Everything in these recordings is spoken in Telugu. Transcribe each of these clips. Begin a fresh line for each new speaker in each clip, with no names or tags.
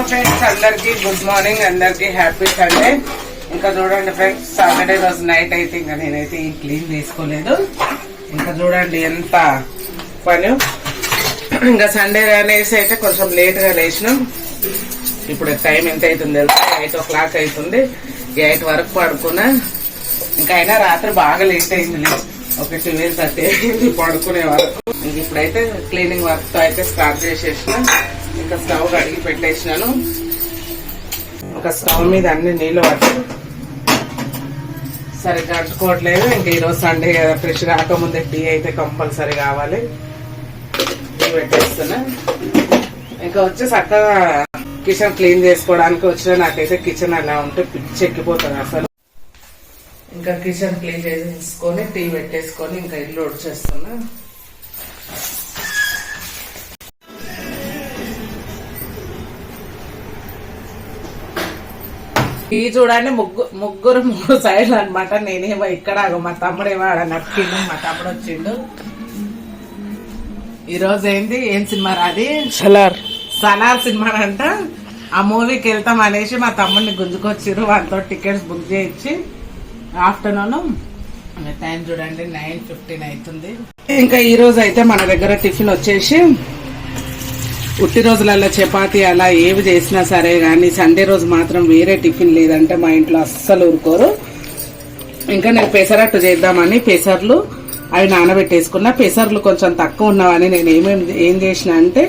హలో ఫ్రెండ్స్ అందరికి గుడ్ మార్నింగ్ అందరికి హ్యాపీ సండే ఇంకా చూడండి ఫ్రెండ్స్ సాటర్డే రోజు నైట్ అయితే ఇంకా నేనైతే ఈ క్లీన్ చేసుకోలేదు. ఇంకా చూడండి ఎంత పని. ఇంకా సండే అనేసి అయితే కొంచెం లేట్గా లేచినాం. ఇప్పుడు టైం ఎంత అవుతుంది తెలుసా? ఎయిట్ ఓ క్లాక్ అవుతుంది. ఎయిట్ వరకు పడుకున్నా. ఇంకా అయినా రాత్రి బాగా లేట్ అయింది ఒక ట్వెల్వ్ థర్టీ పడుకునే వరకు. ఇంక ఇప్పుడైతే క్లీనింగ్ వర్క్తో అయితే స్టార్ట్ చేసేసిన. ఇంకా స్టవ్ కడిగి పెట్టేసినాను. ఒక స్టవ్ మీద అన్ని నీళ్ళు పట్టి సరిగ్గా కట్టుకోవట్లేదు ఇంకా ఈరోజు సండే కదా ఫ్రెష్ రాకముందే టీ అయితే కంపల్సరీ కావాలి. టీ పెట్టేస్తున్నా. ఇంకా వచ్చి చక్కగా కిచెన్ క్లీన్ చేసుకోవడానికి వచ్చిన నాకైతే కిచెన్ అలా ఉంటే పిచ్చి ఎక్కిపోతుంది అసలు. ఇంకా కిచెన్ క్లీన్ చేసుకొని టీ పెట్టేసుకొని ఇంకా ఇల్లు ఉడిచేస్తున్నా ఈ చూడండి ముగ్గురు ముగ్గురు మూడు సైడ్లు అనమాట నేనేమో ఇక్కడ మా తమ్ముడేమో ఆడ నక్కిండు మా తమ్ముడు వచ్చిండు. ఈ రోజు ఏంది? ఏం సినిమా రాది
సలార్.
సలార్ సినిమా అంట. ఆ మూవీకి వెళ్తాం అనేసి మా తమ్ముడిని గుంజుకొచ్చిర్రు. వాళ్ళతో టికెట్స్ బుక్ చేయించి ఆఫ్టర్నూన్. టైం చూడండి నైన్ ఫిఫ్టీన్ అవుతుంది ఇంకా ఈ రోజు అయితే మన దగ్గర టిఫిన్ వచ్చేసి పుట్టి రోజులలో చపాతి అలా ఏవి చేసినా సరే కానీ సండే రోజు మాత్రం వేరే టిఫిన్ లేదంటే మా ఇంట్లో అస్సలు ఊరుకోరు. ఇంకా నేను పెసరట్టు చేద్దామని పెసర్లు అవి నానబెట్టేసుకున్నా. పెసర్లు కొంచెం తక్కువ ఉన్నవని నేను ఏమేమి ఏం చేసిన అంటే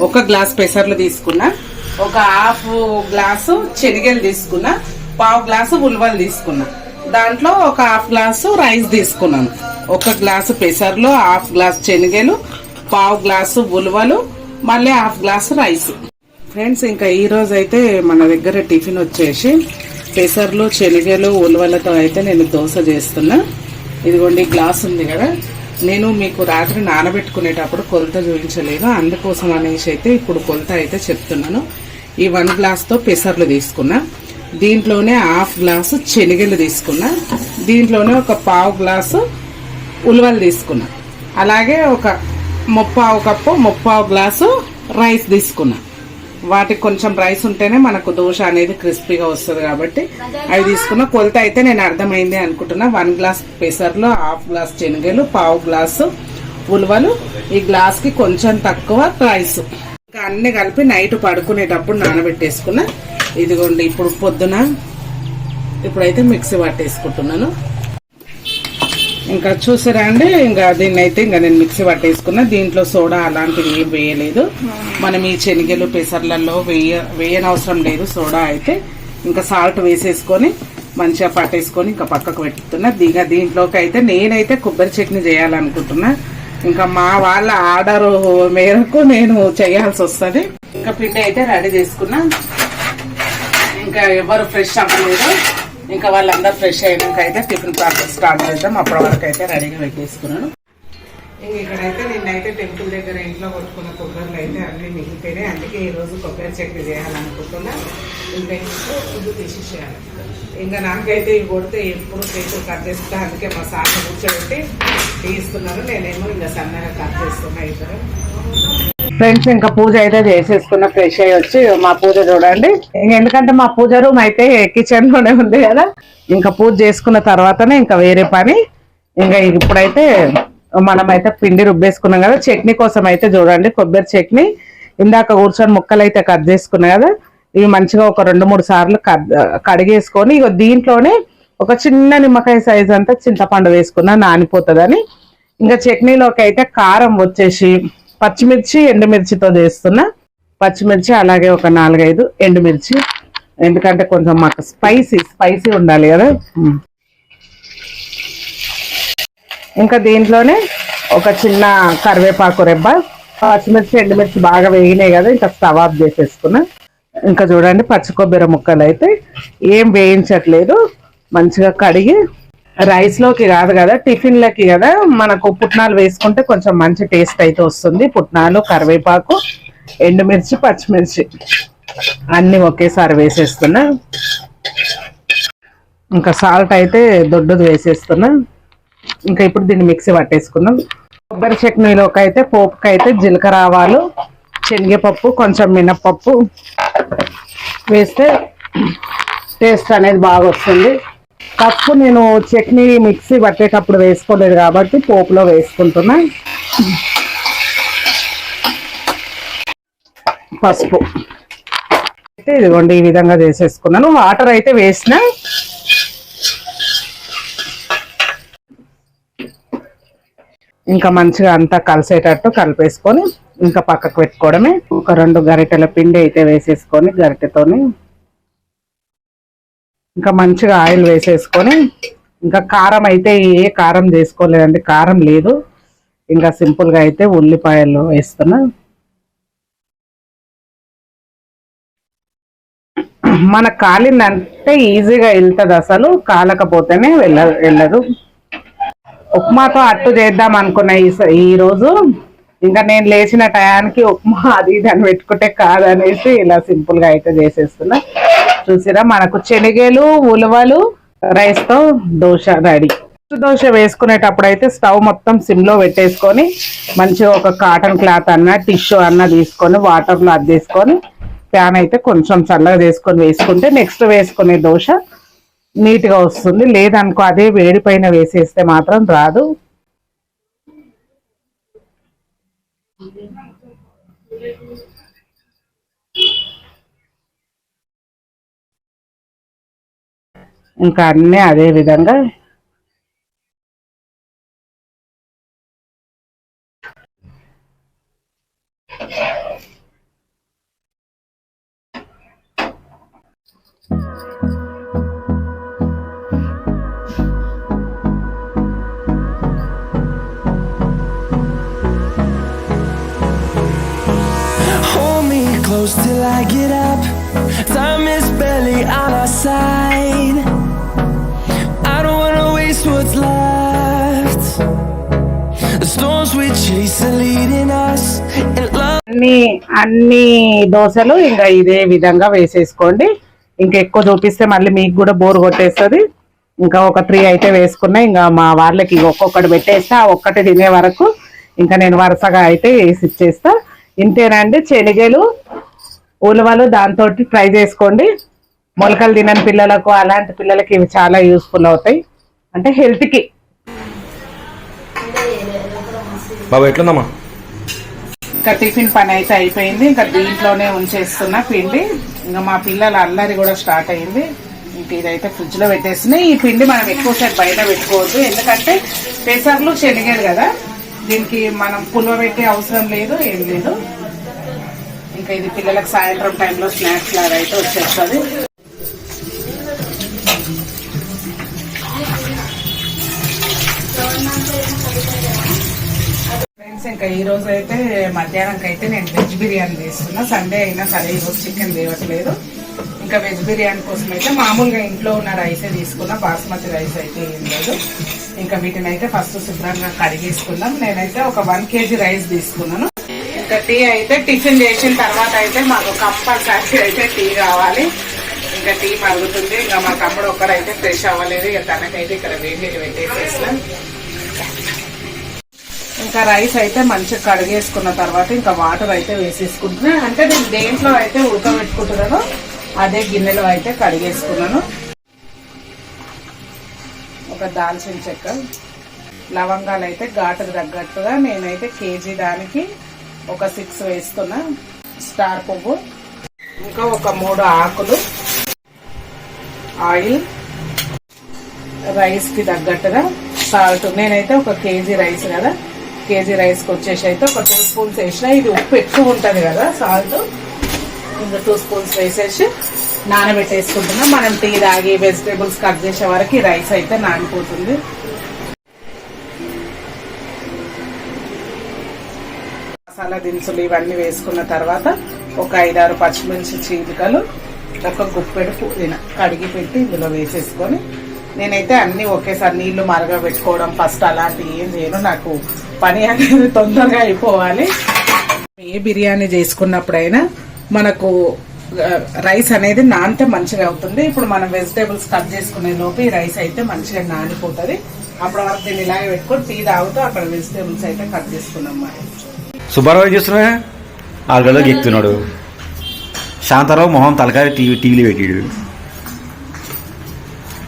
ఒక గ్లాస్ పెసర్లు తీసుకున్నా. ఒక హాఫ్ గ్లాసు శనగలు తీసుకున్నా. పావు గ్లాసు ఉల్వలు తీసుకున్నా. దాంట్లో ఒక హాఫ్ గ్లాసు రైస్ తీసుకున్నాను. ఒక గ్లాసు పెసర్లు హాఫ్ గ్లాస్ శనగలు పావు గ్లాసు ఉల్వలు మళ్ళీ హాఫ్ గ్లాస్ రైస్. ఫ్రెండ్స్ ఇంకా ఈ రోజు అయితే మన దగ్గర టిఫిన్ వచ్చేసి పెసర్లు శనగలు ఉలవలతో అయితే నేను దోశ చేస్తున్నా. ఇదిగోండి గ్లాస్ ఉంది కదా. నేను మీకు రాత్రి నానబెట్టుకునేటప్పుడు కొలత చూపించలేదు అందుకోసం అనేసి అయితే ఇప్పుడు కొలత అయితే చెప్తున్నాను. ఈ వన్ గ్లాస్తో పెసర్లు తీసుకున్నా. దీంట్లోనే హాఫ్ గ్లాసు శనగలు తీసుకున్నా. దీంట్లోనే ఒక పావు గ్లాసు ఉలవలు తీసుకున్నా. అలాగే ఒక ముప్పావు కప్పు ముప్పావు గ్లాసు రైస్ తీసుకున్నా. వాటికి కొంచెం రైస్ ఉంటేనే మనకు దోశ అనేది క్రిస్పీగా వస్తుంది కాబట్టి అవి తీసుకున్న. కొలత అయితే నేను అర్థమైంది అనుకుంటున్నా. వన్ గ్లాస్ పెసర్లు హాఫ్ గ్లాస్ శనగలు పావు గ్లాసు ఉలవలు. ఈ గ్లాస్కి కొంచెం తక్కువ రైస్. ఇంకా అన్ని కలిపి నైట్ పడుకునేటప్పుడు నానబెట్టేసుకున్నా. ఇదిగోండి ఇప్పుడు పొద్దున ఇప్పుడైతే మిక్సీ పట్టేసుకుంటున్నాను. ఇంకా చూసారా అండి ఇంకా దీన్ని అయితే ఇంకా నేను మిక్సీ పట్టేసుకున్నా. దీంట్లో సోడా అలాంటివి ఏం వేయలేదు. మనం ఈ శనగలు పెసర్లలో వేయ వేయనవసరం లేదు సోడా అయితే. ఇంకా సాల్ట్ వేసేసుకొని మంచిగా పట్టేసుకొని ఇంకా పక్కకు పెట్టుతున్నా. దిగ దీంట్లోకి అయితే నేనైతే కొబ్బరి చట్నీ చేయాలనుకుంటున్నా. ఇంకా మా వాళ్ళ ఆర్డర్ మేరకు నేను చేయాల్సి వస్తుంది. ఇంకా పిండి అయితే రెడీ చేసుకున్నా. ఇంకా ఎవరు ఫ్రెష్ అవ్వలేదు. ఇంకా వాళ్ళందరూ ఫ్రెష్ అయినాక అయితే టిఫిన్ ప్రాసెస్ స్టార్ట్ చేద్దాం. అప్పటి వరకు అయితే రెడీగా పెట్టేసుకున్నాను. ఇంక ఇక్కడైతే నిన్నైతే టెంపుల్ దగ్గర ఇంట్లో కొట్టుకున్న కొబ్బరిలు అయితే అన్ని మిగిలితేనే అందుకే ఈరోజు కొబ్బరి చట్నీ చేయాలనుకుంటున్నా. ఇంకా ఇంట్లో ఫుడ్ తీసేసేయాలి. ఇంకా నాకైతే ఇవి కొడితే ఎప్పుడు చేతులు కట్ చేస్తా అందుకే మా సార్ కూర్చోబెట్టి తీస్తున్నారు. నేనేమో ఇంకా సన్నగా కట్ చేస్తున్నా ఇద్దరు. ఫ్రెండ్స్ ఇంకా పూజ అయితే చేసేసుకున్న ఫ్రెష్ అయ్యి వచ్చి మా పూజ చూడండి. ఎందుకంటే మా పూజ రూమ్ అయితే కిచెన్లోనే ఉంది కదా. ఇంకా పూజ చేసుకున్న తర్వాతనే ఇంకా వేరే పని. ఇంకా ఇప్పుడైతే మనమైతే పిండి రుబ్బేసుకున్నాం కదా. చట్నీ కోసం అయితే చూడండి కొబ్బరి చట్నీ. ఇందాక కూర్చొని ముక్కలు అయితే కట్ చేసుకున్నాం కదా. ఇవి మంచిగా ఒక రెండు మూడు సార్లు కడిగేసుకొని ఇక దీంట్లోనే ఒక చిన్న నిమ్మకాయ సైజ్ అంతా చింతపండు వేసుకున్నా నానిపోతుందని. ఇంకా చట్నీలోకి అయితే కారం వచ్చేసి పచ్చిమిర్చి ఎండుమిర్చితో చేస్తున్నా. పచ్చిమిర్చి అలాగే ఒక నాలుగైదు ఎండుమిర్చి. ఎందుకంటే కొంచెం మాకు స్పైసీ స్పైసీ ఉండాలి కదా. ఇంకా దీంట్లోనే ఒక చిన్న కరివేపాకు రెబ్బ. పచ్చిమిర్చి ఎండుమిర్చి బాగా వేగినాయి కదా ఇంకా స్టవ్ ఆఫ్ చేసేసుకున్నా. ఇంకా చూడండి పచ్చి కొబ్బరి ముక్కలు అయితే ఏం వేయించట్లేదు. మంచిగా కడిగి రైస్లోకి కాదు కదా టిఫిన్లకి కదా మనకు పుట్నాలు వేసుకుంటే కొంచెం మంచి టేస్ట్ అయితే వస్తుంది. పుట్నాలు కరివేపాకు ఎండుమిర్చి పచ్చిమిర్చి. అన్ని ఒకేసారి వేసేస్తున్నా. ఇంకా సాల్ట్ అయితే దొడ్డుది వేసేస్తున్నా. ఇంకా ఇప్పుడు దీన్ని మిక్సీ పట్టేసుకుందాం. కొబ్బరి చట్నీలోకి అయితే పోపుకి అయితే జీలకర్ర ఆవాలు శనగపప్పు కొంచెం మినప్పప్పు వేస్తే టేస్ట్ అనేది బాగా వస్తుంది. పప్పు నేను చట్నీ మిక్సీ పట్టేటప్పుడు వేసుకోలేదు కాబట్టి పోపులో వేసుకుంటున్నా. పసుపు. అయితే ఇదిగోండి ఈ విధంగా చేసేసుకున్నాను. వాటర్ అయితే వేసిన. ఇంకా మంచిగా అంతా కలిసేటట్టు కలిపేసుకొని ఇంకా పక్కకు పెట్టుకోవడమే. ఒక రెండు గరిటెల పిండి అయితే వేసేసుకొని గరిటెతోని ఇంకా మంచిగా ఆయిల్ వేసేసుకొని ఇంకా కారం అయితే ఏ కారం చేసుకోలేదండి కారం లేదు. ఇంకా సింపుల్గా అయితే ఉల్లిపాయలు వేస్తున్నా. మన కాలిందంటే ఈజీగా వెళ్తుంది అసలు కాలకపోతేనే వెళ్ళ వెళ్ళదు. ఉప్మాతో అట్టు చేద్దాం అనుకున్నా ఈ స- రోజు. ఇంకా నేను లేచిన టయానికి ఉప్మా అది ఇది అని పెట్టుకుంటే కాదనేసి ఇలా సింపుల్గా అయితే చేసేస్తున్నా. చూసిరా మనకు శనగలు ఉలవలు రైస్తో దోశ రెడీ. దోశ వేసుకునేటప్పుడు అయితే స్టవ్ మొత్తం సిమ్లో పెట్టేసుకొని మంచిగా ఒక కాటన్ క్లాత్ అన్న టిష్యూ అన్న తీసుకొని వాటర్లో అద్దేసుకొని ప్యాన్ అయితే కొంచెం చల్లగా చేసుకొని వేసుకుంటే నెక్స్ట్ వేసుకునే దోశ నీట్గా వస్తుంది. లేదనుకో అదే వేడి పైన వేసేస్తే మాత్రం రాదు. ఇంకా అన్నీ అదే విధంగా అన్ని అన్ని దోశలు ఇంకా ఇదే విధంగా వేసేసుకోండి. ఇంకా ఎక్కువ చూపిస్తే మళ్ళీ మీకు కూడా బోర్ కొట్టేస్తుంది. ఇంకా ఒక త్రీ అయితే వేసుకున్నా ఇంకా మా వాళ్ళకి ఒక్కొక్కటి పెట్టేస్తే ఆ ఒక్కటి తినే వరకు ఇంకా నేను వరుసగా అయితే వేసి ఇచ్చేస్తా ఇంతేనండి శనగలు ఉలవలు దాంతో ట్రై చేసుకోండి. మొలకలు తినని పిల్లలకు అలాంటి పిల్లలకి ఇవి చాలా యూస్ఫుల్ అవుతాయి. అంటే హెల్త్కి
బాబా ఎట్లుందమ్మా?
ఇంకా టిఫిన్ పని అయితే అయిపోయింది. ఇంకా దీంట్లోనే ఉంచేస్తున్నా పిండి. ఇంకా మా పిల్లల అల్లరి కూడా స్టార్ట్ అయింది. ఇంక ఇదైతే ఫ్రిడ్జ్లో పెట్టేస్తున్నాయి ఈ పిండి మనం ఎక్కువసేపు బయట పెట్టుకోవద్దు. ఎందుకంటే పెసర్లు శనగలు కదా. దీనికి మనం పులవబెట్టే అవసరం లేదు ఏం లేదు. ఇంకా ఇది పిల్లలకు సాయంత్రం టైంలో స్నాక్స్ లాగా అయితే వచ్చేస్తుంది. ఇంకా ఈ రోజు అయితే మధ్యాహ్నంకి అయితే నేను వెజ్ బిర్యానీ చేస్తున్నా. సండే అయినా సరే ఈ రోజు చికెన్ తేవట్లేదు. ఇంకా వెజ్ బిర్యానీ కోసం అయితే మామూలుగా ఇంట్లో ఉన్న రైసే తీసుకున్నా బాస్మతి రైస్ అయితే ఏం లేదు. ఇంకా వీటిని అయితే ఫస్ట్ శుభ్రంగా కడిగేసుకుందాం. నేనైతే ఒక వన్ కేజీ రైస్ తీసుకున్నాను. ఇంకా టీ అయితే టిఫిన్ చేసిన తర్వాత అయితే మాకు కంపల్సరీ అయితే టీ కావాలి. ఇంకా టీ మరుగుతుంది. ఇంకా మా తమ్ముడు ఒక్కరైతే ఫ్రెష్ అవ్వలేదు. ఇక తనకైతే ఇక్కడ వేడి నీళ్ళు పెట్టేసేసినాం ఇంకా రైస్ అయితే మంచిగా కడిగేసుకున్న తర్వాత ఇంకా వాటర్ అయితే వేసేసుకుంటున్నా. అంటే నేను దేంట్లో అయితే ఉడకబెట్టుకుంటున్నానో అదే గిన్నెలో అయితే కడిగేసుకున్నాను. ఒక దాల్చిన చెక్క. లవంగాలు అయితే ఘాటుకు తగ్గట్టుగా నేనైతే కేజీ దానికి ఒక సిక్స్ వేసుకున్నా స్టార్ పువ్వు ఇంకా ఒక మూడు ఆకులు. ఆయిల్. రైస్కి తగ్గట్టుగా సాల్ట్. నేనైతే ఒక కేజీ రైస్ కదా. కేజీ రైస్కి వచ్చేసి అయితే ఒక టూ స్పూన్స్ వేసిన ఇది ఉప్పు ఎక్కువ ఉంటది కదా సాల్ట్ ఇంకా టూ స్పూన్స్ వేసేసి నానబెట్టేసుకుంటున్నాం. మనం టీ తాగి వెజిటేబుల్స్ కట్ చేసే వరకు ఈ రైస్ అయితే నానిపోతుంది. మసాలా దినుసులు ఇవన్నీ వేసుకున్న తర్వాత ఒక ఐదారు పచ్చిమిర్చి చీలికలు ఒక గుప్పెడు పుదీనా కడిగి పెట్టి ఇందులో వేసేసుకొని నేనైతే అన్ని ఒకేసారి నీళ్ళు మరగబెట్టుకోవడం ఫస్ట్ అలాంటివి ఏం చేయను. నాకు పని అనేది తొందరగా అయిపోవాలి. ఏ బిర్యానీ చేసుకున్నప్పుడైనా మనకు రైస్ అనేది నానితే మంచిగా అవుతుంది. ఇప్పుడు మనం వెజిటేబుల్స్ కట్ చేసుకునే లోపు ఈ రైస్ అయితే మంచిగా నానిపోతుంది. అప్పుడు వరకు దీన్ని ఇలాగే పెట్టుకొని టీ తాగుతూ అక్కడ వెజిటేబుల్స్ అయితే కట్ చేసుకున్నాం మరి
సుబ్బారావు చేస్తున్నా ఆరు గంటలకు ఎక్కుతున్నాడు. శాంతారావు మొహం తలకాయ టీవీ టీవీలు పెట్టాడు.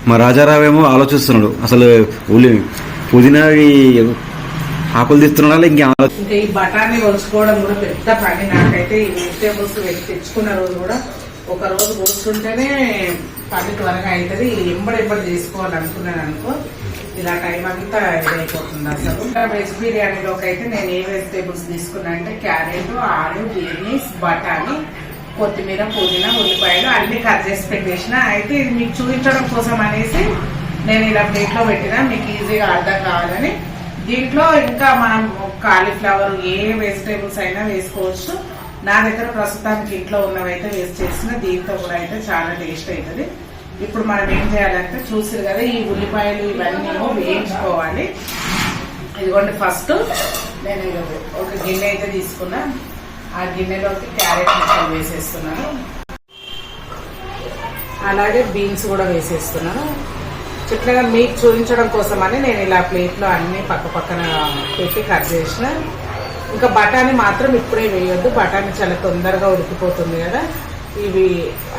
మా రాజారావు ఏమో ఆలోచిస్తున్నాడు. అసలు ఉల్లి పుదీనా ఆకులు తీస్తున్నాడా ఇంకేం
ఇంకా ఈ బఠానీ వలుచుకోవడం కూడా పెద్ద పని. నాకైతే ఈ వెజిటేబుల్స్ వెళ్ళి తెచ్చుకున్న రోజు కూడా ఒక రోజు కూర్చుంటేనే పని త్వరగా అవుతుంది ఎంబడి ఎంబడి చేసుకోవాలి అనుకున్నాను అనుకో ఇలా టైం అంతా ఇదైపోతుంది అసలు. ఇంకా వెజ్ బిర్యానీలోకి అయితే నేను ఏ వెజిటేబుల్స్ తీసుకున్నా అంటే క్యారెట్ ఆలు బీనీస్ బఠానీ కొత్తిమీర పుదీనా ఉల్లిపాయలు అన్ని కట్ చేసి పెట్టేసిన. అయితే ఇది మీకు చూపించడం కోసం అనేసి నేను ఇలా ప్లేట్లో పెట్టిన. మీకు ఈజీగా అర్థం కావాలని దీంట్లో ఇంకా మనం కాలీఫ్లవర్ ఏ వెజిటేబుల్స్ అయినా వేసుకోవచ్చు. నా దగ్గర ప్రస్తుతానికి ఇంట్లో ఉన్నవైతే వేస్ట్ చేసిన దీంతో కూడా అయితే చాలా టేస్ట్ అవుతుంది ఇప్పుడు మనం ఏం చేయాలంటే చూసారు కదా ఈ ఉల్లిపాయలు ఇవన్నీ వేయించుకోవాలి. ఇదిగోండి ఫస్ట్ నేను ఒక గిన్నె అయితే తీసుకున్నా. ఆ గిన్నెలోకి క్యారెట్ ముక్కలు వేసేస్తున్నాను. అలాగే బీన్స్ కూడా వేసేస్తున్నాను. చిట్లగా మీకు చూపించడం కోసమని నేను ఇలా ప్లేట్లో అన్నీ పక్క పక్కన పెట్టి కట్ చేసిన. ఇంకా బఠానీ మాత్రం ఇప్పుడే వేయొద్దు. బఠానీ చాలా తొందరగా ఉడికిపోతుంది కదా. ఇవి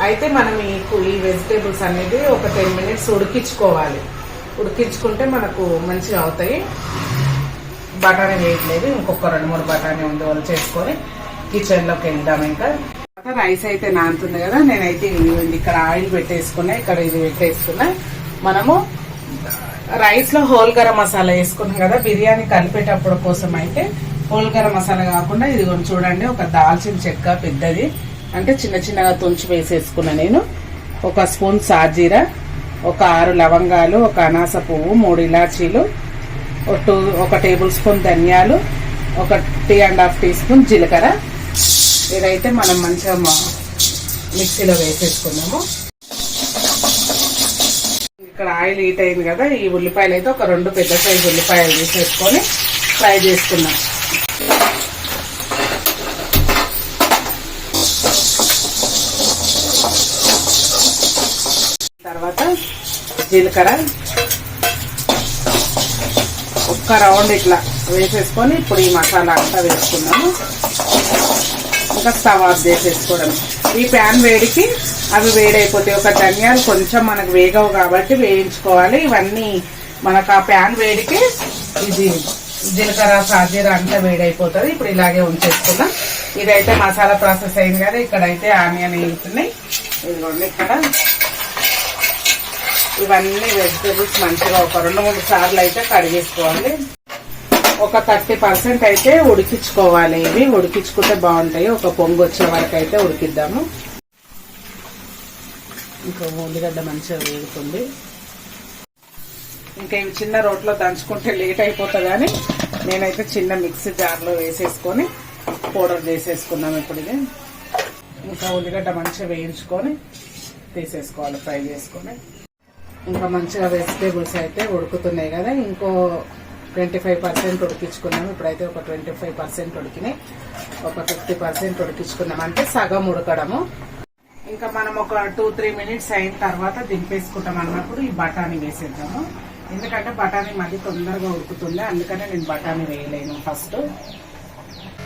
అయితే మనం ఈ ఈ వెజిటేబుల్స్ అనేది ఒక టెన్ మినిట్స్ ఉడికించుకోవాలి. ఉడికించుకుంటే మనకు మంచిగా అవుతాయి. బఠానీ వేయట్లేదు. ఇంకొక రెండు మూడు బఠానీ ఉంది వాళ్ళు చేసుకొని కిచెన్లోకి వెళ్దాం ఇంకా. రైస్ అయితే నానుతుంది కదా. నేనైతే ఇక్కడ ఆయిల్ పెట్టేసుకున్నా. ఇక్కడ ఇది పెట్టేసుకున్నా. మనము రైస్లో హోల్ గరం మసాలా వేసుకున్నాం కదా బిర్యానీ కలిపేటప్పుడు కోసం అయితే హోల్ గరం మసాలా కాకుండా ఇది కొంచెం చూడండి ఒక దాల్చిన చెక్క పెద్దది. అంటే చిన్న చిన్నగా తుంచి వేసేసుకున్నా నేను. ఒక స్పూన్ సాజీరా ఒక ఆరు లవంగాలు ఒక అనాస పువ్వు మూడు ఇలాచీలు ఒక టూ ఒక టేబుల్ స్పూన్ ధనియాలు ఒక tea and half teaspoon జీలకర్ర. ఇదైతే మనం మంచిగా మిక్సీలో వేసేసుకున్నాము. ఇక్కడ ఆయిల్ హీట్ అయింది కదా ఈ ఉల్లిపాయలు అయితే ఒక రెండు పెద్ద సైజు ఉల్లిపాయలు తీసేసుకొని ఫ్రై చేసుకున్నాం తర్వాత జీలకర్ర ఒక్క రౌండ్ ఇట్లా వేసేసుకొని ఇప్పుడు ఈ మసాలా అంతా వేసుకున్నాము ఇంకా స్టవ్ ఆఫ్ చేసేసుకోవడం. ఈ ప్యాన్ వేడికి అవి వేడైపోతాయి. ఒక ధనియాలు కొంచెం మనకు వేగవు కాబట్టి వేయించుకోవాలి. ఇవన్నీ మనకు ఆ ప్యాన్ వేడికి ఇది జీలకర్ర సాజీర అంతా వేడైపోతుంది. ఇప్పుడు ఇలాగే ఉంచేసుకుందాం. ఇదైతే మసాలా ప్రాసెస్ అయింది కదా ఇక్కడైతే ఆనియన్ వేగుతున్నాయి ఇదిగోండి ఇక్కడ. ఇవన్నీ వెజిటేబుల్స్ మంచిగా ఒక రెండు మూడు సార్లు అయితే కడిగేసుకోవాలి. ఒక థర్టీ పర్సెంట్ అయితే ఉడికించుకోవాలి. ఇవి ఉడికించుకుంటే బాగుంటాయి. ఒక పొంగు వచ్చే వరకు అయితే ఉడికిద్దాము. ఇంకా ఉల్లిగడ్డ మంచిగా వేగుతుంది. ఇంకా ఇవి చిన్న రోట్లో దంచుకుంటే లేట్ అయిపోతుంది కానీ నేనైతే చిన్న మిక్సీ జార్లో వేసేసుకొని పౌడర్ చేసేసుకున్నాం ఇప్పుడు ఇది. ఇంకా ఉల్లిగడ్డ మంచిగా వేయించుకొని తీసేసుకోవాలి ఫ్రై చేసుకొని. ఇంకా మంచిగా వెజిటేబుల్స్ అయితే ఉడుకుతున్నాయి కదా. ఇంకో ట్వంటీ ఫైవ్ పర్సెంట్ ఉడికించుకున్నాము. ఇప్పుడైతే ఒక ట్వంటీ ఫైవ్ పర్సెంట్ ఉడికినాయి. ఒక ఫిఫ్టీ పర్సెంట్ ఉడికించుకున్నాం అంటే సగం ఉడకడము. ఇంకా మనం ఒక టూ త్రీ మినిట్స్ అయిన తర్వాత దింపేసుకుంటాం అన్నప్పుడు ఈ బఠానీ వేసేద్దాము. ఎందుకంటే బఠానీ మళ్ళీ తొందరగా ఉడుకుతుంది. అందుకనే నేను బఠానీ వేయలేను ఫస్ట్.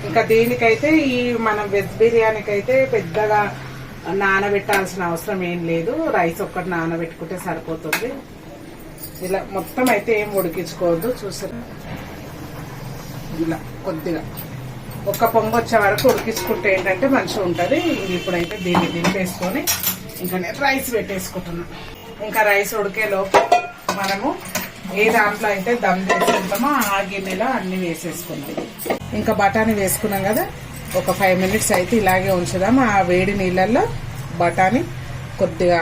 ఇంకా దీనికైతే ఈ మనం వెజ్ బిర్యానీకి అయితే పెద్దగా నానబెట్టాల్సిన అవసరం ఏం లేదు. రైస్ ఒక్కటి నానబెట్టుకుంటే సరిపోతుంది. ఇలా మొత్తం అయితే ఏం ఉడికించుకోవద్దు చూసారు ఇలా కొద్దిగా. ఒక్క పొంగు వచ్చే వరకు ఉడికించుకుంటే ఏంటంటే మంచిగా ఉంటుంది. ఇప్పుడైతే దీన్ని దింపేసుకొని ఇంకా నేను రైస్ పెట్టేసుకుంటున్నా. ఇంకా రైస్ ఉడికేలోపు మనము ఏ దాంట్లో అయితే దమ్ చేసుకుంటామో ఆ గిన్నెలో అన్ని వేసేసుకుంటాం ఇంకా బఠానీ వేసుకున్నాం కదా ఒక ఫైవ్ మినిట్స్ అయితే ఇలాగే ఉంచుదాం. ఆ వేడి నీళ్ళల్లో బఠానీ కొద్దిగా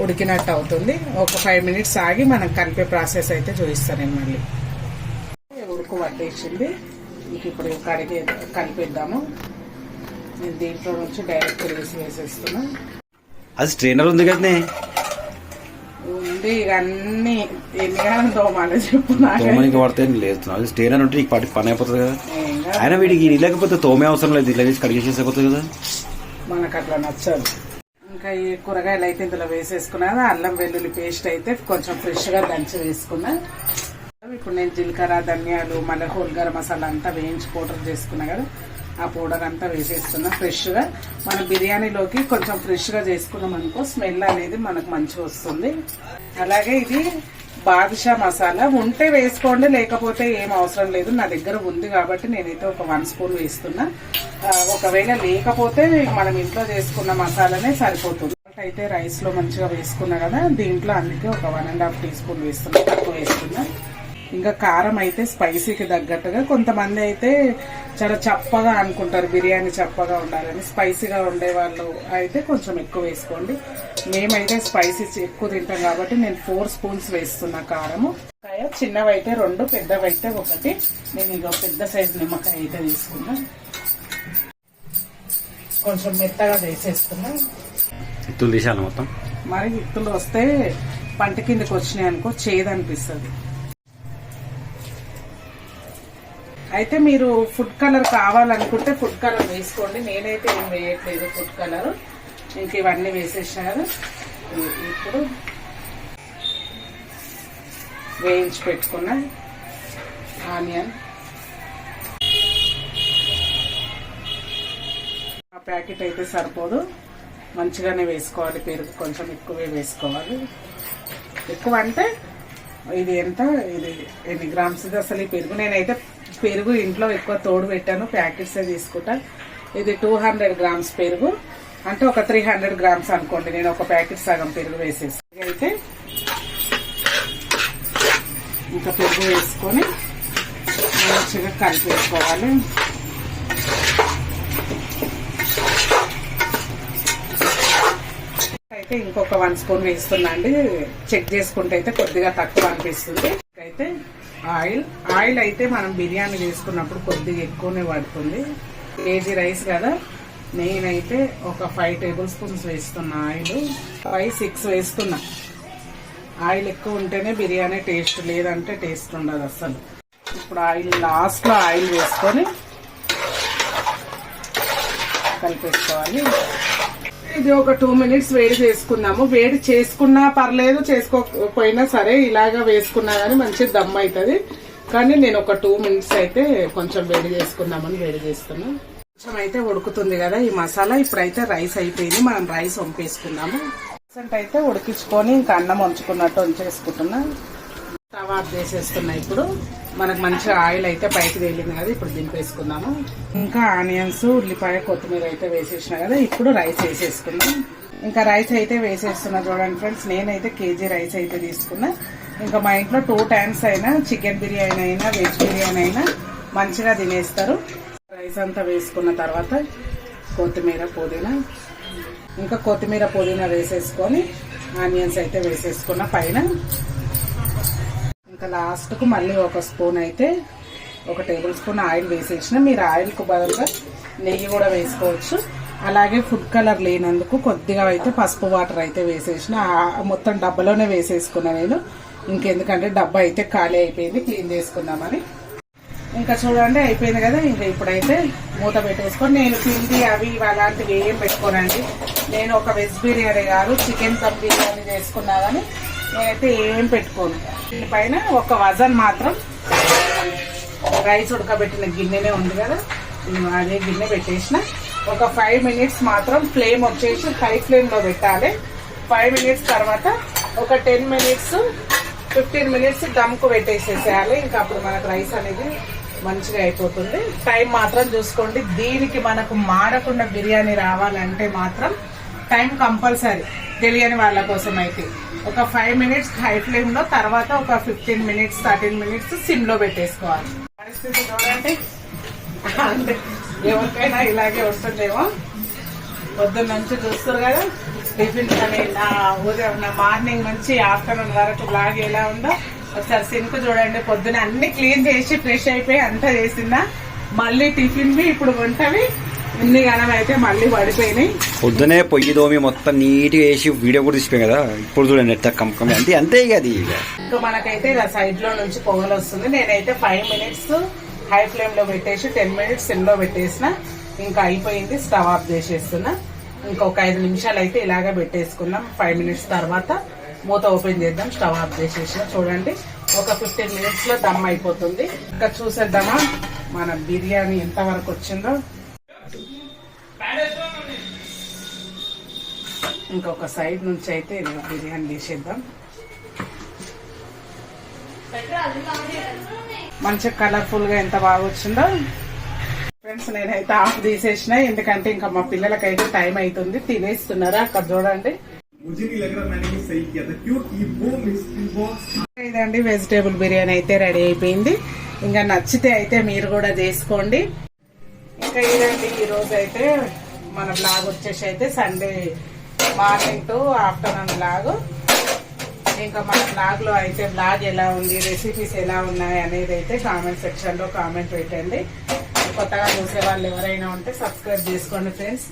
ఉడికినట్టు అవుతుంది ఒక ఫైవ్ మినిట్స్ ఆగి మనం కలిపే ప్రాసెస్ అయితే చూపిస్తాను నేను మళ్ళీ. ఉడుకు పట్టేసింది ఇంక ఇప్పుడు కడిగి కలిపిద్దాము. నేను దీంట్లో నుంచి డైరెక్ట్ వేసి వేసేస్తున్నా.
అది స్ట్రైనర్ ఉంది కదనే?
ఉంది ఇక అన్ని ఎన్ని దోమాలి చెప్పు నాకే.
తోమనికి పడితే లేదు. అది స్ట్రైనర్ ఉంటే నీకు పని అయిపోతుంది కదా.
కాదు.
ఆయన వీడికి లేకపోతే తోమే అవసరం లేదు. ఇట్లా కడిగేసేసిపోతుంది కదా.
మనకు అట్లా నచ్చదు. ఇంకా ఈ కూరగాయలు అయితే ఇందులో వేసేసుకున్నా అల్లం వెల్లుల్లి పేస్ట్ అయితే కొంచెం ఫ్రెష్గా దంచి వేసుకున్నా. ఇప్పుడు నేను జీలకర్ర ధనియాలు మళ్ళీ హోల్గర మసాలా అంతా వేయించి పౌడర్ చేసుకున్నా కదా ఆ పౌడర్ అంతా వేసేస్తున్నా ఫ్రెష్గా మన బిర్యానీలోకి కొంచెం ఫ్రెష్గా చేసుకున్నాం అనుకో స్మెల్ అనేది మనకు మంచిగా వస్తుంది. అలాగే ఇది బాదుషా మసాలా. ఉంటే వేసుకోండి లేకపోతే ఏం అవసరం లేదు. నా దగ్గర ఉంది కాబట్టి నేనైతే ఒక వన్ స్పూన్ వేస్తున్నా. ఒకవేళ లేకపోతే మనం ఇంట్లో చేసుకున్న మసాలానే సరిపోతుంది. అయితే రైస్లో మంచిగా వేసుకున్నా కదా దీంట్లో అందుకే ఒక one and half teaspoon వేస్తున్నా తక్కువ వేస్తున్నా. ఇంకా కారం అయితే స్పైసీకి తగ్గట్టుగా కొంతమంది అయితే చాలా చప్పగా అనుకుంటారు బిర్యానీ చప్పగా ఉండాలని. స్పైసీగా ఉండే వాళ్ళు అయితే కొంచెం ఎక్కువ వేసుకోండి. మేమైతే స్పైసీస్ ఎక్కువ తింటాం కాబట్టి నేను ఫోర్ స్పూన్స్ వేస్తున్నా కారము. నిమ్మకాయ చిన్నవి అయితే రెండు పెద్దవి అయితే ఒకటి. నేను ఇక పెద్ద సైజు నిమ్మకాయ అయితే తీసుకున్నా. కొంచెం మెత్తగా వేసేస్తున్నా.
ఇత్తులు మొత్తం?
మరి ఇత్తులు వస్తే పంట కిందకి వచ్చినాయి అనుకో చేదనిపిస్తుంది అయితే మీరు ఫుడ్ కలర్ కావాలనుకుంటే ఫుడ్ కలర్ వేసుకోండి. నేనైతే ఏం వేయట్లేదు ఫుడ్ కలర్ ఇంక ఇవన్నీ వేసేసారు. ఇప్పుడు వేయించి పెట్టుకున్న ఆనియన్. ఆ ప్యాకెట్ అయితే సరిపోదు. మంచిగానే వేసుకోవాలి. పెరుగు కొంచెం ఎక్కువే వేసుకోవాలి. ఎక్కువ అంటే ఇది ఎంత? ఇది ఎన్ని గ్రామ్స్? అసలు ఈ పెరుగు నేనైతే పెరుగు ఇంట్లో ఎక్కువ తోడు పెట్టాను ప్యాకెట్స్ తీసుకుంటా. ఇది టూ హండ్రెడ్ గ్రామ్స్ పెరుగు. అంటే ఒక త్రీ హండ్రెడ్ గ్రామ్స్ అనుకోండి నేను ఒక ప్యాకెట్ సగం పెరుగు వేసేసి. అయితే ఇంకా పెరుగు వేసుకొని మంచిగా కలిపేసుకోవాలి. అయితే ఇంకొక వన్ స్పూన్ వేస్తున్నా అండి. చెక్ చేసుకుంటే అయితే కొద్దిగా తక్కువ అనిపిస్తుంది. అయితే ఆయిల్. ఆయిల్ అయితే మనం బిర్యానీ చేసుకున్నప్పుడు కొద్దిగా ఎక్కువనే పడుతుంది. కేజీ రైస్ కదా? నేనైతే ఒక ఫైవ్ టేబుల్ స్పూన్స్ వేస్తున్నా ఆయిల్. ఫైవ్ సిక్స్ వేస్తున్నా. ఆయిల్ ఎక్కువ ఉంటేనే బిర్యానీ టేస్ట్ లేదంటే టేస్ట్ ఉండదు అసలు ఇప్పుడు ఆయిల్ లాస్ట్లో ఆయిల్ వేసుకొని కలిపేసుకోవాలి. ఇది ఒక టూ మినిట్స్ వేడి చేసుకున్నాము వేడి చేసుకున్నా పర్లేదు చేసుకోకపోయినా సరే ఇలాగా వేసుకున్నా గానీ మంచి దమ్ అవుతుంది కానీ నేను ఒక టూ మినిట్స్ అయితే కొంచెం వేడి చేసుకుందామని వేడి చేస్తున్నా. కొంచెం అయితే ఉడుకుతుంది కదా ఈ మసాలా. ఇప్పుడైతే రైస్ అయిపోయింది. మనం రైస్ వంపేసుకుందాము. ప్రజెంట్ అయితే ఉడికించుకొని ఇంకా అన్నం వంచుకున్నట్టు వంచేసుకుంటున్నా. తవా ఆఫ్ ఇప్పుడు మనకు మంచిగా ఆయిల్ అయితే పైకి తేలింది కదా ఇప్పుడు దింపేసుకుందాము. ఇంకా ఆనియన్స్ ఉల్లిపాయ కొత్తిమీర అయితే వేసేసిన కదా ఇప్పుడు రైస్ వేసేసుకుందాం. ఇంకా రైస్ అయితే వేసేస్తున్నా చూడండి ఫ్రెండ్స్ నేనైతే కేజీ రైస్ అయితే తీసుకున్నా. ఇంకా మా ఇంట్లో టూ టైమ్స్ అయినా చికెన్ బిర్యానీ అయినా వెజ్ బిర్యానీ అయినా మంచిగా తినేస్తారు. రైస్ అంతా వేసుకున్న తర్వాత కొత్తిమీర పుదీనా. ఇంకా కొత్తిమీర పుదీనా వేసేసుకొని ఆనియన్స్ అయితే వేసేసుకున్న పైన ఇంకా లాస్ట్కు మళ్ళీ ఒక స్పూన్ అయితే ఒక టేబుల్ స్పూన్ ఆయిల్ వేసేసిన. మీరు ఆయిల్కు బదులుగా నెయ్యి కూడా వేసుకోవచ్చు. అలాగే ఫుడ్ కలర్ లేనందుకు కొద్దిగా అయితే పసుపు వాటర్ అయితే వేసేసిన. మొత్తం డబ్బాలోనే వేసేసుకున్నా నేను. ఇంకెందుకంటే డబ్బా అయితే ఖాళీ అయిపోయింది. క్లీన్ చేసుకుందామని ఇంకా చూడండి అయిపోయింది కదా. ఇంకా ఇప్పుడైతే మూత పెట్టేసుకొని నేను పిండి అవి అలాంటివి ఏం పెట్టుకోనండి. నేను ఒక వెజ్ బిర్యానీ కాదు చికెన్ కప్ బిర్యానీ చేసుకున్నా కానీ నేనైతే ఏం పెట్టుకోను. దీనిపైన ఒక వజన్ మాత్రం రైస్ ఉడకబెట్టిన గిన్నెనే ఉంది కదా. అదే గిన్నె పెట్టేసిన. ఒక ఫైవ్ మినిట్స్ మాత్రం ఫ్లేమ్ వచ్చేసి హై ఫ్లేమ్లో పెట్టాలి. ఫైవ్ మినిట్స్ తర్వాత ఒక టెన్ మినిట్స్ ఫిఫ్టీన్ మినిట్స్ దమ్కు పెట్టేసేసేయాలి. ఇంకా అప్పుడు మనకు రైస్ అనేది మంచిగా అయిపోతుంది. టైం మాత్రం చూసుకోండి. దీనికి మనకు మాడకుండా బిర్యానీ రావాలంటే మాత్రం టైం కంపల్సరీ తెలియని వాళ్ళ కోసం అయితే. ఒక ఫైవ్ మినిట్స్ హై ఫ్లేమ్లో తర్వాత ఒక ఫిఫ్టీన్ మినిట్స్ థర్టీన్ మినిట్స్ సిమ్లో పెట్టేసుకోవాలి. పరిస్థితి చూడండి. అంటే ఎవరికైనా ఇలాగే వస్తుందేమో. పొద్దున్న నుంచి చూస్తారు కదా టిఫిన్ కానీ నా ఉదయం నా మార్నింగ్ నుంచి ఆఫ్టర్నూన్ వరకు బ్లాగ్ ఎలా ఉందో. ఒకసారి సింక్ చూడండి. పొద్దున అన్ని క్లీన్ చేసి ఫ్రెష్ అయిపోయి అంతా చేసిందా? మళ్ళీ టిఫిన్వి ఇప్పుడు వంటవి. ఇన్ని గణం అయితే మళ్ళీ పడిపోయినాయి.
పొద్దునే పొయ్యి దోమి మొత్తం నీట్గా వేసి వీడియో కూడా తీసిపోయాం కదా. ఇప్పుడు చూడండి ఎట్లా కమ్ అంతే అంతే ఇక అది ఇంకా.
మనకైతే ఇలా సైడ్లో నుంచి పొగలు వస్తుంది. నేనైతే ఫైవ్ మినిట్స్ హై ఫ్లేమ్లో పెట్టేసి టెన్ మినిట్స్ సిమ్లో పెట్టేసిన. ఇంకా అయిపోయింది స్టవ్ ఆఫ్ చేసేస్తున్నా. ఇంకొక ఐదు నిమిషాలు అయితే ఇలాగే పెట్టేసుకున్నాం. ఫైవ్ మినిట్స్ తర్వాత మూత ఓపెన్ చేద్దాం స్టవ్ ఆఫ్ చేసేసిన. చూడండి ఒక ఫిఫ్టీన్ మినిట్స్లో దమ్ అయిపోతుంది. ఇంకా చూసేద్దామా? మన బిర్యానీ ఎంత వరకు వచ్చిందో. ఇంకొక సైడ్ నుంచి అయితే బిర్యానీ తీసేద్దాం. మంచిగా కలర్ఫుల్గా ఎంత బాగా వచ్చిందో. ఫ్రెండ్స్ నేనైతే ఆఫ్ తీసేసిన ఎందుకంటే ఇంకా మా పిల్లలకైతే టైం అవుతుంది తినేస్తున్నారా? అక్కడ చూడండి. ఇదండి వెజిటేబుల్ బిర్యానీ అయితే రెడీ అయిపోయింది. ఇంకా నచ్చితే అయితే మీరు కూడా చేసుకోండి. ఇంకా ఇదండి ఈరోజు అయితే మన బ్లాగ్ వచ్చేసి అయితే Sunday morning to afternoon blog ఇంకా మన బ్లాగ్లో అయితే బ్లాగ్ ఎలా ఉంది రెసిపీస్ ఎలా ఉన్నాయి అనేది అయితే కామెంట్ సెక్షన్లో కామెంట్ పెట్టండి. కొత్తగా చూసే వాళ్ళు ఎవరైనా ఉంటే సబ్స్క్రైబ్ చేసుకోండి ఫ్రెండ్స్.